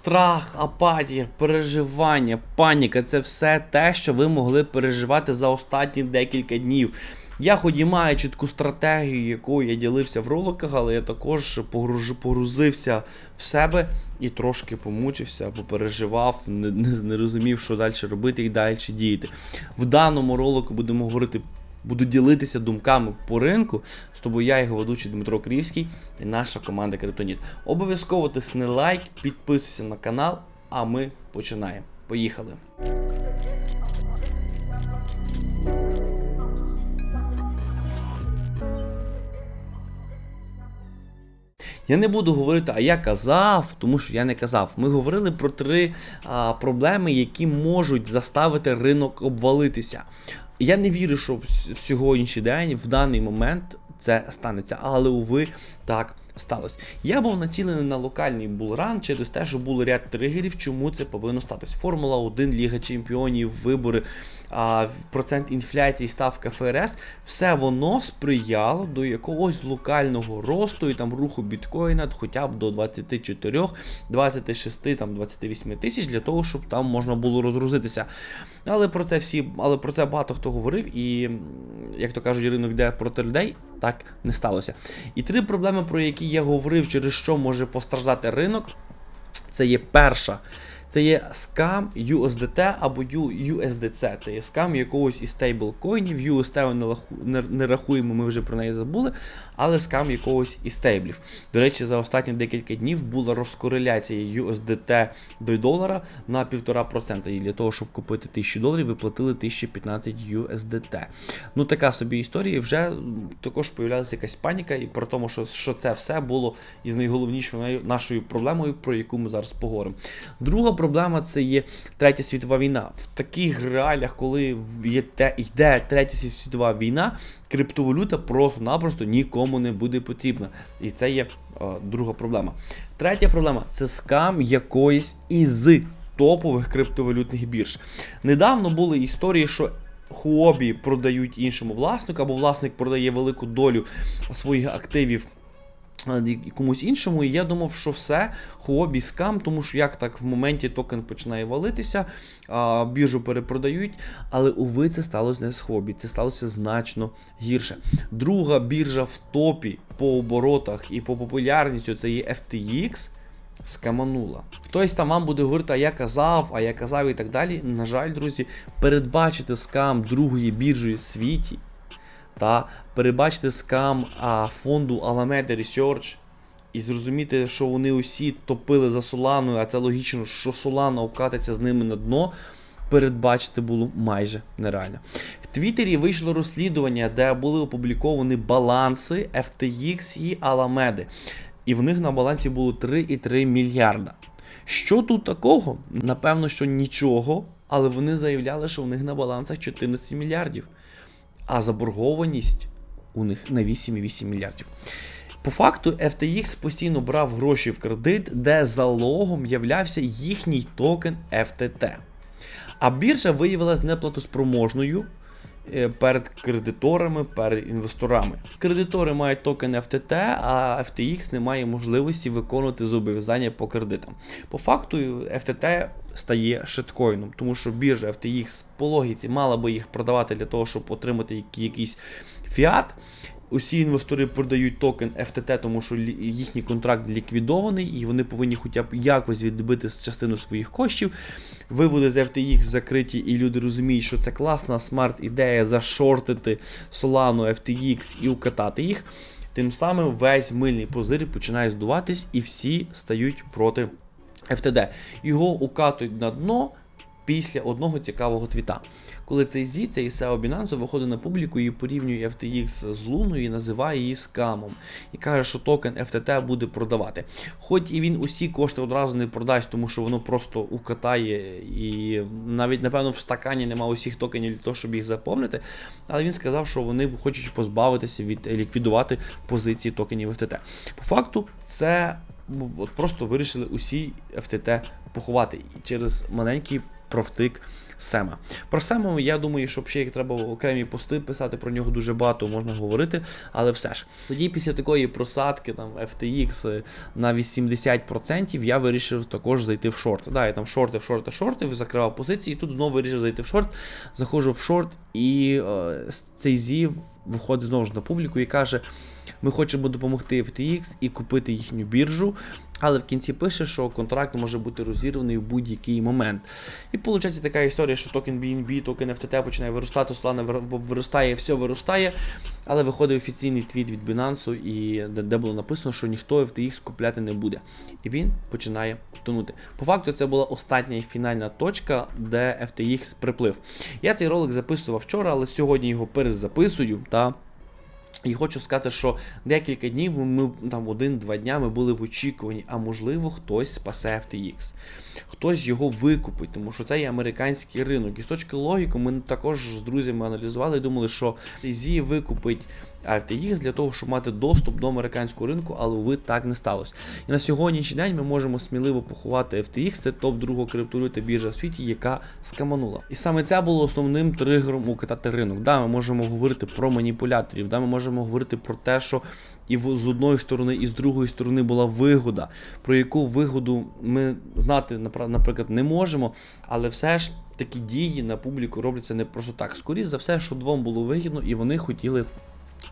Страх, апатія, переживання, паніка це все те, що ви могли переживати за останні декілька днів. Я хоч і маю чітку стратегію, якою я ділився в роликах, але я також погрузився в себе і трошки помучився, попереживав, не, не, не розумів, що далі робити і далі діяти. В даному ролику будемо говорити, буду ділитися думками по ринку. З тобою я, його ведучий Дмитро Криївський і наша команда Криптоніт. Обов'язково тисни лайк, підписуйся на канал, а ми починаємо. Поїхали! Я не буду говорити, а я казав, тому що я не казав. Ми говорили про три а, проблеми, які можуть заставити ринок обвалитися. Я не вірю, що в, сьогоднішній день, в даний момент, це станеться, але уви так сталося. Я був націлений на локальний булран через те, що був ряд тригерів, чому це повинно статись. Формула 1, Ліга Чемпіонів, вибори, процент інфляції, ставка ФРС, все воно сприяло до якогось локального росту і там руху біткоїна хоча б до 24, 26, там 28 тисяч для того, щоб там можна було розгрузитися. Але про це всі, але про це багато хто говорив, і як то кажуть, ринок йде проти людей, так не сталося. І три проблеми, про які я говорив, через що може постраждати ринок, це є перша. Це є скам USDT або USDC. Це є скам якогось із стейблкоїнів. UST не рахуємо, ми вже про неї забули, але скам якогось із стейблів. До речі, за останні декілька днів була розкореляція USDT до долара на 1,5%. І для того, щоб купити 1000 доларів, ви платили 1015 USDT. Ну, така собі історія. Вже також появлялася якась паніка, і про тому, що, що це все було із найголовнішою нашою проблемою, про яку ми зараз поговоримо. Друга проблема це є третя світова війна. В таких реаліях, коли є те- йде третя світова війна, криптовалюта просто-напросто нікому не буде потрібна. І це є е, друга проблема. Третя проблема це скам якоїсь із топових криптовалютних бірж. Недавно були історії, що хобі продають іншому власнику, або власник продає велику долю своїх активів комусь іншому. І я думав, що все, Huobi скам, тому що як так в моменті токен починає валитися, а, біржу перепродають. Але уви, це сталося не з Huobi, це сталося значно гірше. Друга біржа в топі по оборотах і по популярністю це є FTX. Скаманула. Хтось там вам буде говорити, а я казав, а я казав і так далі. На жаль, друзі, передбачити скам другої біржі в світі та передбачити скам а, фонду Alameda Research і зрозуміти, що вони усі топили за Соланою, а це логічно, що Солана обкатиться з ними на дно. Передбачити було майже нереально. В Твіттері вийшло розслідування, де були опубліковані баланси FTX і Alameda. І в них на балансі було 3,3 мільярда. Що тут такого? Напевно, що нічого, але вони заявляли, що в них на балансах 14 мільярдів а заборгованість у них на 8,8 мільярдів. По факту, FTX постійно брав гроші в кредит, де залогом являвся їхній токен FTT. А біржа виявилась неплатоспроможною перед кредиторами, перед інвесторами. Кредитори мають токен FTT, а FTX не має можливості виконувати зобов'язання по кредитам. По факту, FTT стає шиткоїном, тому що біржа FTX по логіці мала би їх продавати для того, щоб отримати якийсь фіат. Усі інвестори продають токен FTT, тому що їхній контракт ліквідований, і вони повинні хоча б якось відбити частину своїх коштів. Виводи з FTX закриті, і люди розуміють, що це класна смарт-ідея зашортити Solano, FTX і укатати їх. Тим самим весь мильний позир починає здуватись, і всі стають проти FTD. Його укатують на дно після одного цікавого твіта. Коли цей зі, цей SEO Binance виходить на публіку і порівнює FTX з Луною і називає її скамом. І каже, що токен FTT буде продавати. Хоч і він усі кошти одразу не продасть, тому що воно просто укатає, і навіть, напевно, в стакані нема усіх токенів для того, щоб їх заповнити. Але він сказав, що вони хочуть позбавитися від ліквідувати позиції токенів FTT. По факту, це от просто вирішили усі FTT поховати через маленький профтик Сема. Про Сема, я думаю, що ще як треба окремі пости писати, про нього дуже багато можна говорити, але все ж. Тоді після такої просадки там FTX е, на 80% я вирішив також зайти в шорт. Да, я там шорти, в шорти, шорти, закривав позиції, і тут знову вирішив зайти в шорт, заходжу в шорт, і е, цей зів виходить знову ж на публіку і каже. Ми хочемо допомогти FTX і купити їхню біржу, але в кінці пише, що контракт може бути розірваний в будь-який момент. І виходить така історія, що токен BNB, токен FTT починає виростати, Solana вир- виростає, все виростає. Але виходить офіційний твіт від Binance, і де, було написано, що ніхто FTX купляти не буде. І він починає тонути. По факту, це була остання і фінальна точка, де FTX приплив. Я цей ролик записував вчора, але сьогодні його перезаписую. Та і хочу сказати, що декілька днів ми там один-два дня ми були в очікуванні, а можливо хтось спасе FTX. Хтось його викупить, тому що це є американський ринок. І з точки логіки ми також з друзями аналізували і думали, що Зі викупить FTX для того, щоб мати доступ до американського ринку, але ви так не сталося. І на сьогоднішній день ми можемо сміливо поховати FTX, це топ другого криптовалюти біржа в світі, яка скаманула. І саме це було основним тригером укатати ринок. Да, ми можемо говорити про маніпуляторів, да, ми можемо говорити про те, що і з одної сторони, і з другої сторони була вигода, про яку вигоду ми знати, наприклад, не можемо, але все ж такі дії на публіку робляться не просто так. Скоріше за все, що двом було вигідно, і вони хотіли.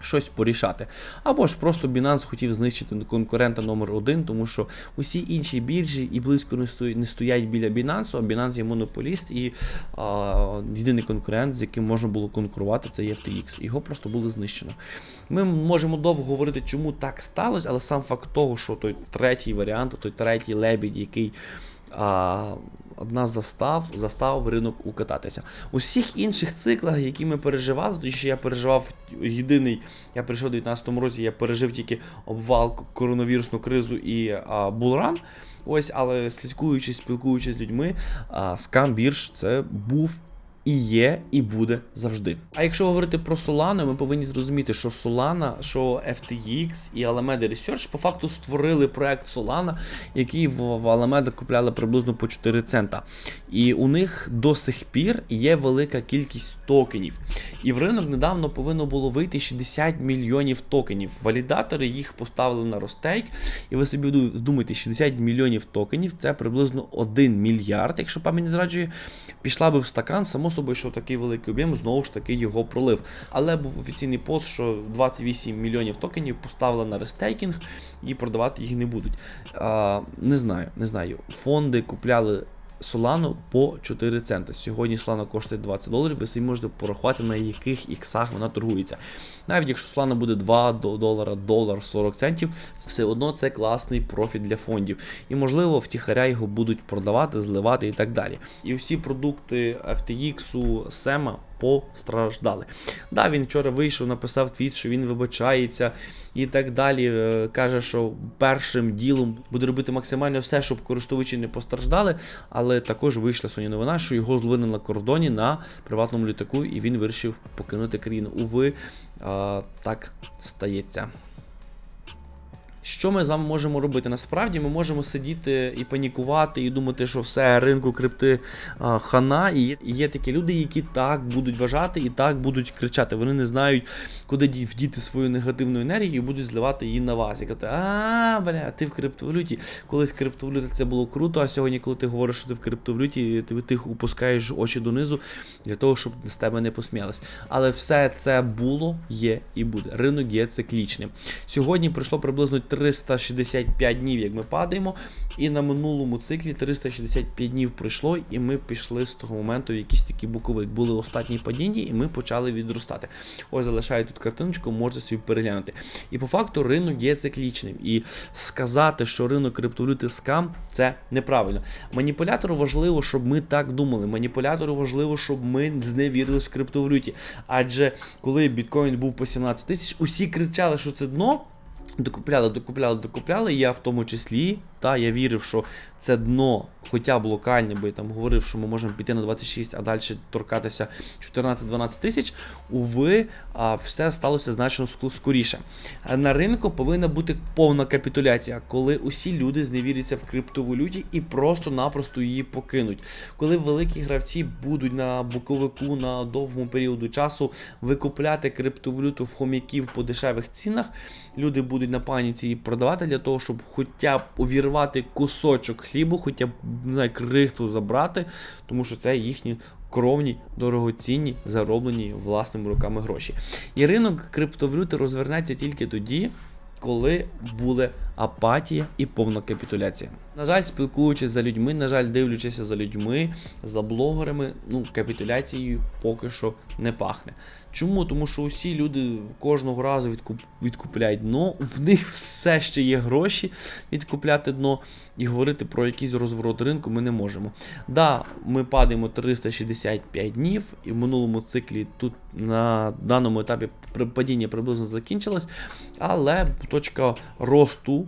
Щось порішати. Або ж просто Binance хотів знищити конкурента номер один, тому що усі інші біржі і близько не стоять біля Binance, а Binance є монополіст і а, єдиний конкурент, з яким можна було конкурувати, це є FTX. Його просто було знищено. Ми можемо довго говорити, чому так сталося, але сам факт того, що той третій варіант, той третій лебідь, який а, одна застав, заставив ринок укататися. У всіх інших циклах, які ми переживали, тоді що я переживав єдиний, я прийшов у 2019 році, я пережив тільки обвал, коронавірусну кризу і булран. Ось, але слідкуючи, спілкуючись з людьми, а, скам бірж це був і є, і буде завжди. А якщо говорити про Solana, ми повинні зрозуміти, що Solana, що FTX і Alameda Research по факту створили проект Solana, який в, Alameda купляли приблизно по 4 цента. І у них до сих пір є велика кількість токенів. І в ринок недавно повинно було вийти 60 мільйонів токенів. Валідатори їх поставили на розтейк. І ви собі вдумайте, 60 мільйонів токенів це приблизно 1 мільярд, якщо пам'ять не зраджує, пішла би в стакан, само собою, що такий великий об'єм знову ж таки його пролив. Але був офіційний пост, що 28 мільйонів токенів поставили на рестейкінг і продавати їх не будуть. А, не знаю, не знаю. Фонди купляли. Solano по 4 цента. Сьогодні Солана коштує 20 доларів, ви собі можете порахувати, на яких іксах вона торгується. Навіть якщо Solana буде 2 до- долара, долар 40 центів, все одно це класний профіт для фондів. І можливо втіхаря його будуть продавати, зливати і так далі. І всі продукти FTX, SEMA постраждали. Да, він вчора вийшов, написав твіт, що він вибачається і так далі. Е, Каже, що першим ділом буде робити максимально все, щоб користувачі не постраждали. Але також вийшла сьогодні новина, що його зловили на кордоні на приватному літаку, і він вирішив покинути країну. Уви, так стається. Що ми з вами можемо робити? Насправді ми можемо сидіти і панікувати, і думати, що все ринку крипти а, хана. І є, є такі люди, які так будуть вважати і так будуть кричати. Вони не знають, куди ді- вдіти свою негативну енергію і будуть зливати її на вас. І казати, а, бля, ти в криптовалюті. Колись криптовалюта це було круто, а сьогодні, коли ти говориш, що ти в криптовалюті, ти, ти опускаєш очі донизу для того, щоб з тебе не посміялись. Але все це було, є і буде. Ринок є циклічним. Сьогодні пройшло приблизно 365 днів, як ми падаємо, і на минулому циклі 365 днів пройшло, і ми пішли з того моменту в якісь такі буковик. Були останні падіння, і ми почали відростати. Ось залишаю тут картиночку, можете собі переглянути. І по факту ринок є циклічним. І сказати, що ринок криптовалюти скам, це неправильно. Маніпулятору важливо, щоб ми так думали. Маніпулятору важливо, щоб ми зневірились в криптовалюті. Адже коли біткоін був по 17 тисяч, усі кричали, що це дно. Докупляли, докупляли, докупляли. Я в тому числі, та я вірив, що це дно хоча б локальні, бо я там говорив, що ми можемо піти на 26, а далі торкатися 14-12 тисяч, уви, а, все сталося значно ск- скоріше. На ринку повинна бути повна капітуляція, коли усі люди зневіряться в криптовалюті і просто-напросто її покинуть. Коли великі гравці будуть на боковику на довгому періоду часу викупляти криптовалюту в хом'яків по дешевих цінах, люди будуть на паніці її продавати для того, щоб хоча б увірвати кусочок хлібу, хоча б не знаю, крихту забрати, тому що це їхні кровні, дорогоцінні, зароблені власними руками гроші. І ринок криптовалюти розвернеться тільки тоді, коли буде апатія і повна капітуляція. На жаль, спілкуючись за людьми, на жаль, дивлячися за людьми, за блогерами, ну капітуляцією поки що не пахне. Чому? Тому що усі люди кожного разу відкуп, відкупляють дно, в них все ще є гроші відкупляти дно і говорити про якийсь розворот ринку ми не можемо. Да, ми падаємо 365 днів, і в минулому циклі тут на даному етапі падіння приблизно закінчилось, але точка росту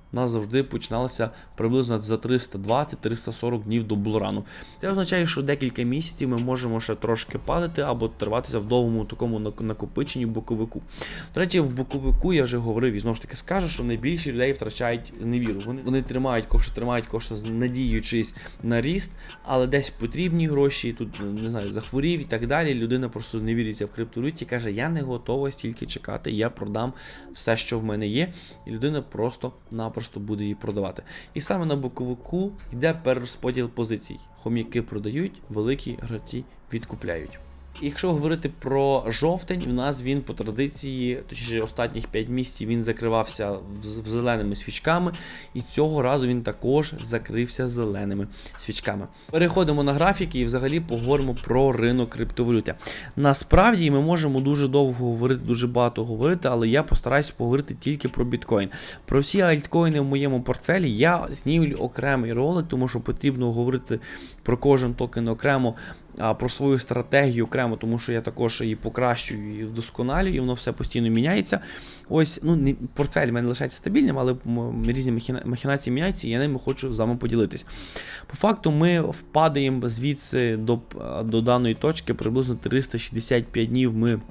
у нас завжди починалася приблизно за 320-340 днів до булрану. Це означає, що декілька місяців ми можемо ще трошки падати або триватися в довгому такому накопиченні боковику. До речі, в боковику я вже говорив і знову ж таки скажу, що найбільше людей втрачають невіру. Вони, вони тримають кошти, тримають кошти, надіючись на ріст, але десь потрібні гроші, тут не знаю, захворів і так далі. Людина просто не віриться в криптовалюті, каже: Я не готова стільки чекати, я продам все, що в мене є, і людина просто-напросто буде її продавати. І саме на боковику йде перерозподіл позицій. Хом'яки продають, великі гравці відкупляють. Якщо говорити про жовтень, у нас він по традиції, точніше останніх 5 місяців він закривався зеленими свічками, і цього разу він також закрився зеленими свічками. Переходимо на графіки і взагалі поговоримо про ринок криптовалюти. Насправді ми можемо дуже довго говорити, дуже багато говорити, але я постараюсь поговорити тільки про біткоін. Про всі альткоїни в моєму портфелі я знімлю окремий ролик, тому що потрібно говорити про кожен токен окремо про свою стратегію окремо, тому що я також її покращую і вдосконалюю, і воно все постійно міняється. Ось, ну, портфель в мене лишається стабільним, але різні махіна- махінації міняються, і я ними хочу з вами поділитись. По факту, ми впадаємо звідси до, до даної точки приблизно 365 днів. Ми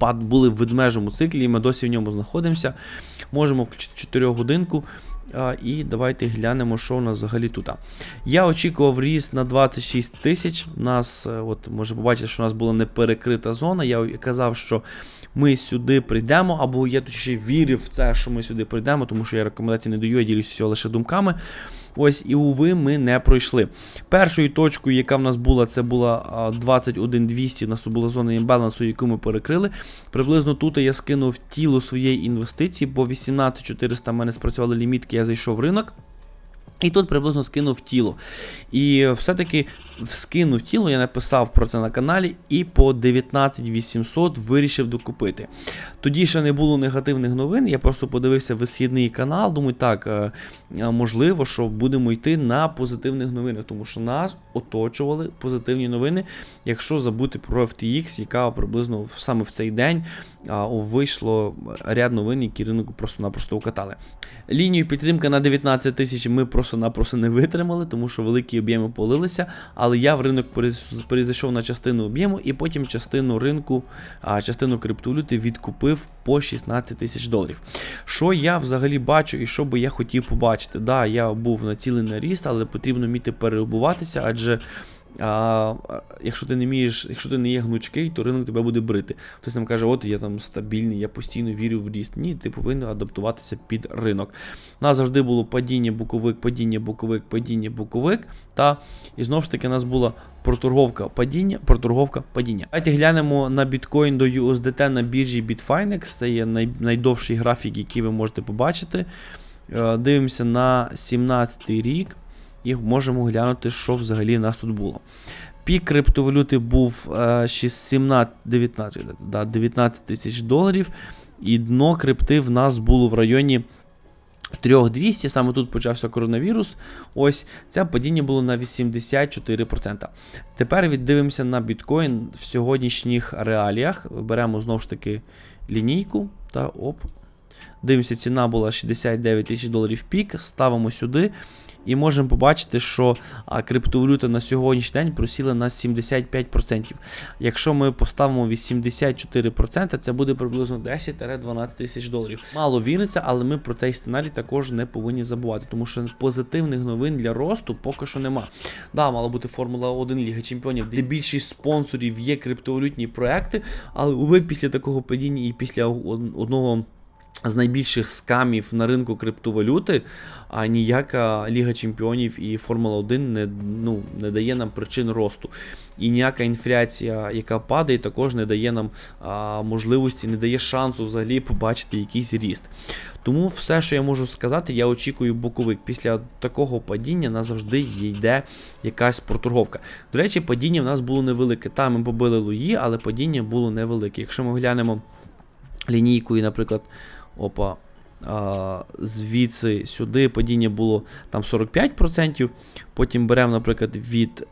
були в ведмежому циклі, і ми досі в ньому знаходимося. Можемо в 4 годинку. І давайте глянемо, що у нас взагалі тут. Я очікував ріст на 26 тисяч. У нас, е, от може побачити, що у нас була неперекрита зона. Я казав, що ми сюди прийдемо, або я ще вірив в це, що ми сюди прийдемо, тому що я рекомендацій не даю, я ділюся всього лише думками. Ось, і уви, ми не пройшли. Першою точкою, яка в нас була, це була 21200, у нас тут була зона імбалансу, яку ми перекрили. Приблизно тут я скинув тіло своєї інвестиції, бо 18400 в мене спрацювали лімітки, я зайшов в ринок. І тут приблизно скинув тіло. І все-таки скинув тіло, я написав про це на каналі, і по 19800 вирішив докупити. Тоді ще не було негативних новин, я просто подивився висхідний канал, думаю, так, е, е, можливо, що будемо йти на позитивних новинах, тому що нас оточували позитивні новини, якщо забути про FTX, яка приблизно саме в цей день вийшло ряд новин, які ринок просто-напросто укатали. Лінію підтримки на 19 тисяч ми просто-напросто не витримали, тому що великі об'єми полилися. Я в ринок перейшов на частину об'єму і потім частину ринку, частину криптовалюти відкупив по 16 тисяч доларів. Що я взагалі бачу і що би я хотів побачити? Да, я був націлений на ріст, але потрібно вміти переобуватися, адже. А, якщо ти не вмієш, якщо ти не є гнучкий, то ринок тебе буде брити. Хтось нам каже, от я там стабільний, я постійно вірю в ріст. Ні, ти повинен адаптуватися під ринок. У нас завжди було падіння, буковик, падіння, буковик, падіння, буковик. Та і знову ж таки у нас була проторговка падіння, проторговка падіння. Давайте глянемо на біткоін до USDT на біржі Bitfinex. Це є най, найдовший графік, який ви можете побачити. Е, Дивимося на 17 рік і можемо глянути, що взагалі у нас тут було. Пік криптовалюти був е, 17, 19, да, 19 тисяч доларів, і дно крипти в нас було в районі 3200, саме тут почався коронавірус. Ось це падіння було на 84%. Тепер віддивимося на біткоін в сьогоднішніх реаліях. Беремо знову ж таки лінійку та оп. Дивимося, ціна була 69 тисяч доларів пік, ставимо сюди. І можемо побачити, що криптовалюта на сьогоднішній день просіла на 75%. Якщо ми поставимо 84%, це буде приблизно 10-12 тисяч доларів. Мало віриться, але ми про цей сценарій також не повинні забувати, тому що позитивних новин для росту поки що нема. Да, мала бути Формула 1 Ліга Чемпіонів, де більшість спонсорів є криптовалютні проекти, але ви після такого падіння і після одного. З найбільших скамів на ринку криптовалюти, а ніяка Ліга Чемпіонів і Формула 1 не ну, не дає нам причин росту. І ніяка інфляція, яка падає, також не дає нам а, можливості, не дає шансу взагалі побачити якийсь ріст. Тому все, що я можу сказати, я очікую боковик. Після такого падіння назавжди йде якась проторговка. До речі, падіння в нас було невелике. Там ми побили луї, але падіння було невелике. Якщо ми глянемо лінійкою, наприклад. Опа. Звідси сюди падіння було там 45%. Потім беремо, наприклад, від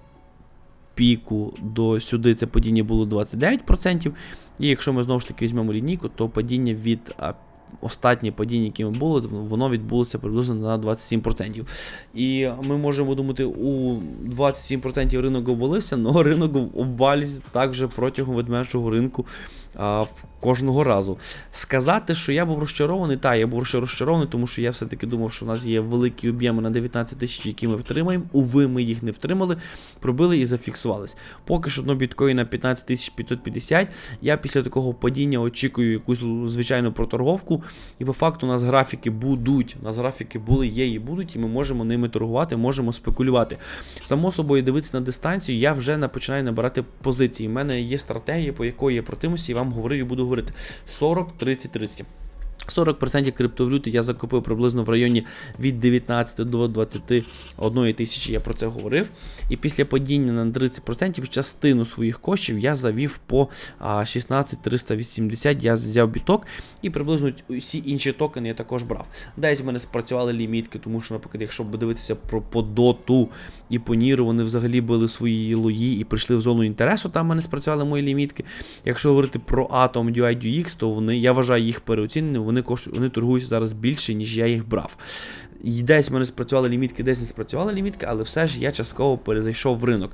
піку до сюди це падіння було 29%. І якщо ми знову ж таки візьмемо лінійку, то падіння від а, падіння, яке ми було, воно відбулося приблизно на 27%. І ми можемо думати, у 27% ринок обвалився, але ринок обвалюється також протягом ведмежого ринку а, кожного разу. Сказати, що я був розчарований, так, я був розчарований, тому що я все-таки думав, що у нас є великі об'єми на 19 тисяч, які ми втримаємо. Уви, ми їх не втримали, пробили і зафіксувались. Поки що одно біткоїн на 15 550. Я після такого падіння очікую якусь звичайну проторговку. І по факту у нас графіки будуть. У нас графіки були, є і будуть, і ми можемо ними торгувати, можемо спекулювати. Само собою, дивитися на дистанцію, я вже починаю набирати позиції. У мене є стратегія, по якої я протимуся, і вам говорив і буду говорити 40, 30, 30. 40% криптовалюти я закупив приблизно в районі від 19 до 21 тисячі, я про це говорив. І після падіння на 30% частину своїх коштів я завів по 16380, я взяв біток і приблизно всі інші токени я також брав. Десь в мене спрацювали лімітки, тому що, наприклад, якщо подивитися про по доту і по ніру, вони взагалі були свої лої і прийшли в зону інтересу, там в мене спрацювали мої лімітки. Якщо говорити про Atom DUI то вони, я вважаю їх переоціненими, вони коштують, вони торгуються зараз більше, ніж я їх брав. І десь в мене спрацювали лімітки, десь не спрацювали лімітки, але все ж я частково перезайшов в ринок.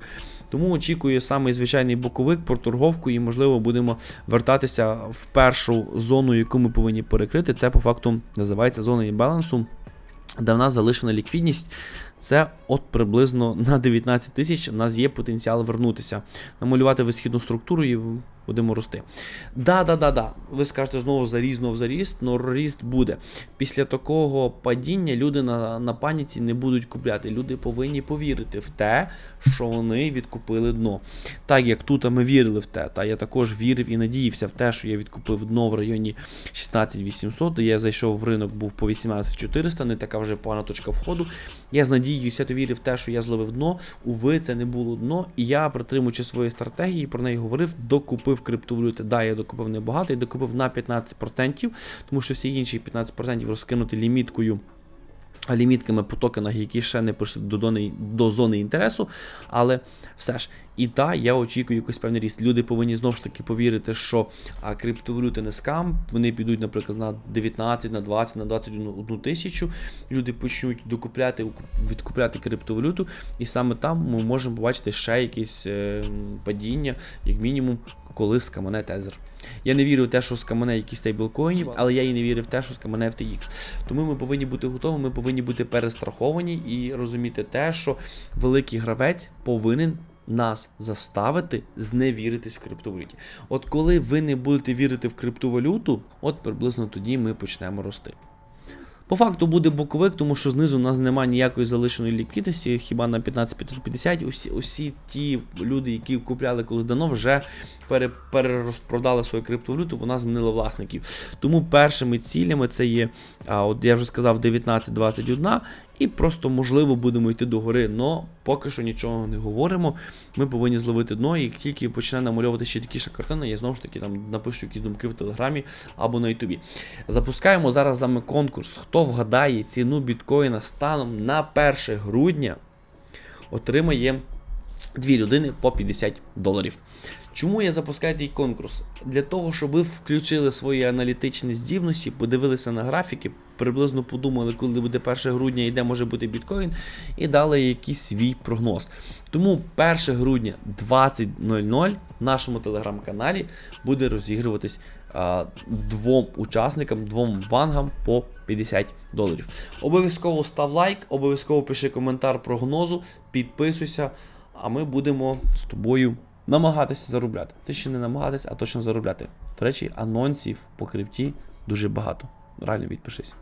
Тому очікую самий звичайний боковик про торговку, і, можливо, будемо вертатися в першу зону, яку ми повинні перекрити. Це по факту називається зона імбалансу, де в нас залишена ліквідність. Це от приблизно на 19 тисяч у нас є потенціал вернутися, намалювати висхідну структуру і будемо рости. Да-да-да-да, ви скажете знову заріз, знов заріст, але ріст буде. Після такого падіння люди на на паніці не будуть купляти. Люди повинні повірити в те, що вони відкупили дно. Так як тут ми вірили в те, та я також вірив і надіявся в те, що я відкупив дно в районі 16800, я зайшов в ринок, був по 18400, не така вже погана точка входу. Я з надією свято вірив в те, що я зловив дно. Уви, це не було дно. І я, притримуючи свої стратегії, про неї говорив, докупив криптовалюти. Да, я докупив небагато, я докупив на 15%, тому що всі інші 15% розкинути ліміткою лімітками по токенах, які ще не прийшли до, до, до зони інтересу. Але все ж, і та я очікую якийсь певний ріст. Люди повинні знову ж таки повірити, що а, криптовалюти не скам. Вони підуть, наприклад, на 19, на 20, на 21 тисячу. Люди почнуть докупляти, відкупляти криптовалюту, і саме там ми можемо побачити ще якесь е, падіння, як мінімум, коли скамане тезер. Я не вірю в те, що скамане якісь стейблкоїнів, але я і не вірю в те, що скамане FTX. Тому ми повинні бути готові, ми повинні бути перестраховані і розуміти те, що великий гравець повинен. Нас заставити зневіритись в криптовалюті. От коли ви не будете вірити в криптовалюту, от приблизно тоді ми почнемо рости. По факту буде боковик, тому що знизу у нас немає ніякої залишеної ліквідності, хіба на 15550 усі усі ті люди, які купляли колись дано, вже перерозпродали свою криптовалюту, вона змінила власників. Тому першими цілями це є, а, от я вже сказав, 19-21, і просто, можливо, будемо йти до гори. Но поки що нічого не говоримо. Ми повинні зловити дно, і як тільки почне намальовувати ще такі картини, я знову ж таки там напишу якісь думки в телеграмі або на ютубі. Запускаємо зараз з вами конкурс. Хто вгадає ціну біткоїна станом на 1 грудня, отримає дві людини по 50 доларів. Чому я запускаю такий конкурс? Для того, щоб ви включили свої аналітичні здібності, подивилися на графіки, приблизно подумали, коли буде 1 грудня і де може бути біткоін, і дали якийсь свій прогноз. Тому 1 грудня 20.00 в нашому телеграм-каналі буде розігруватись а, двом учасникам, двом вангам по 50 доларів. Обов'язково став лайк, обов'язково пиши коментар прогнозу, підписуйся, а ми будемо з тобою намагатися заробляти. Ти ще не намагатися, а точно заробляти. До речі, анонсів по крипті дуже багато. Реально відпишись.